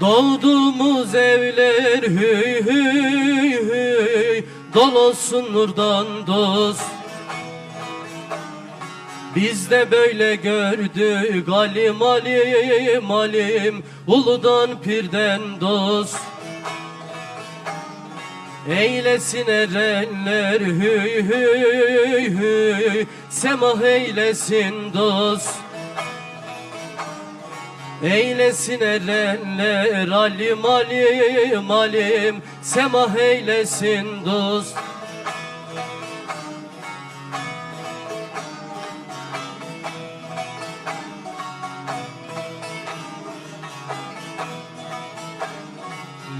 Doğduğumuz evler hüy hüy hüy. Dolusun nurdan dost. Biz de böyle gördük alim alim alim. Uludan pirden dost. Eylesin erenler hüy hüy hüy. Semah eylesin dost Eylesin erenler alim alim alim. Semah eylesin dost.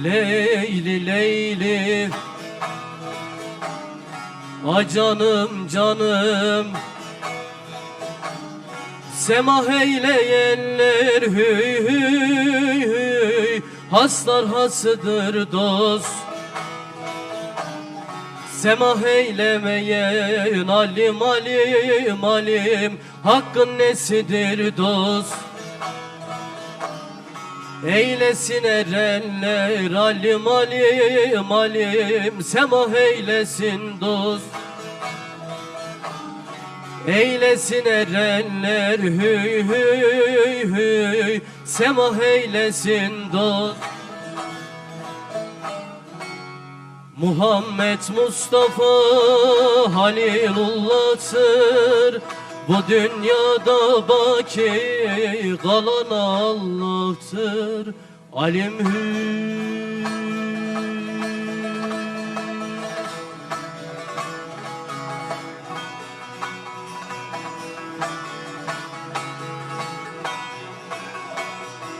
Leyli Leyli. A canım canım Semah eyleyenler hüy hüy hüy. Haslar hasıdır dost. Semah eylemeyen alim alim alim. Hakkın nesidir dost? Eylesin erenler alim alim alim. Semah eylesin dost Eylesin erenler hüy hüy hüy. Semah eylesin dost. Muhammed Mustafa Halilullah'tır Bu dünyada baki kalan Allah'tır. Alim hü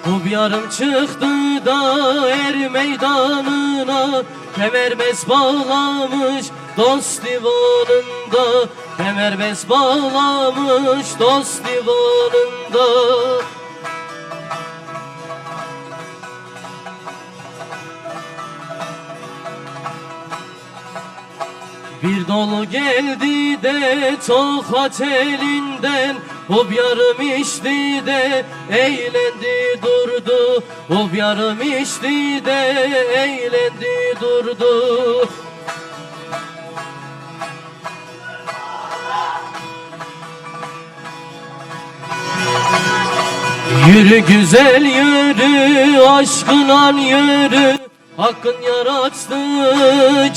Bu yarım çıktı da er meydanına Kemerbez bağlamış dost divanında Kemerbez bağlamış dost divanında Bir dolu geldi de tokat elinden Hop yarım içti de eğlendi durdu. Hop yarım içti de eğlendi durdu. Yürü güzel yürü aşkınan yürü. Hakkın yarattı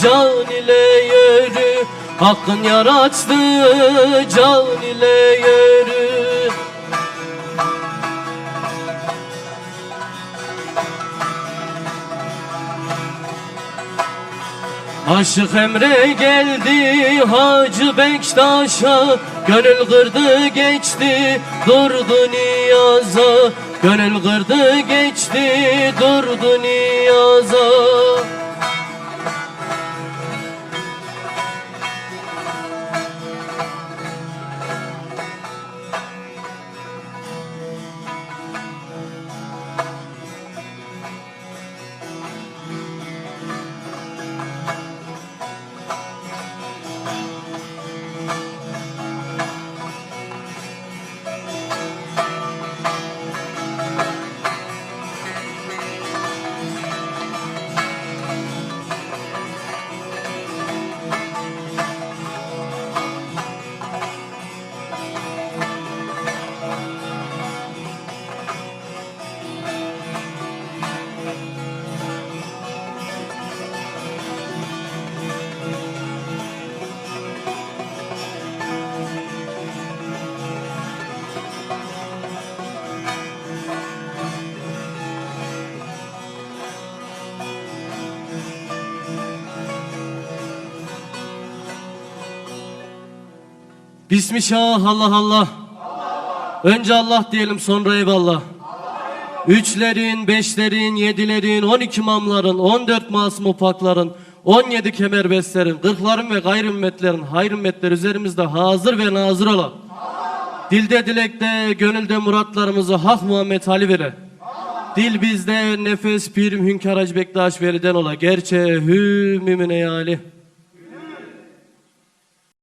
can ile yürü. Hakkın yarattı can ile yürü Aşık Emre geldi Hacı Bektaş'a. Gönül kırdı geçti durdu niyaza. Gönül kırdı geçti durdu niyaza Bismillah Allah Allah. Önce Allah diyelim sonra eyvallah. Üçlerin, beşlerin, yedilerin, on iki imamların, on dört masum ufakların, on yedi kemerbestlerin, kırkların ve gayrimmetlerin, hayrimmetler üzerimizde hazır ve nazır ola. Dilde dilekte, gönülde muratlarımızı Hak Muhammed Ali vere. Dil bizde nefes pirim hünkâr Hacı Bektaş veriden ola. Gerçe hü mümine Ali.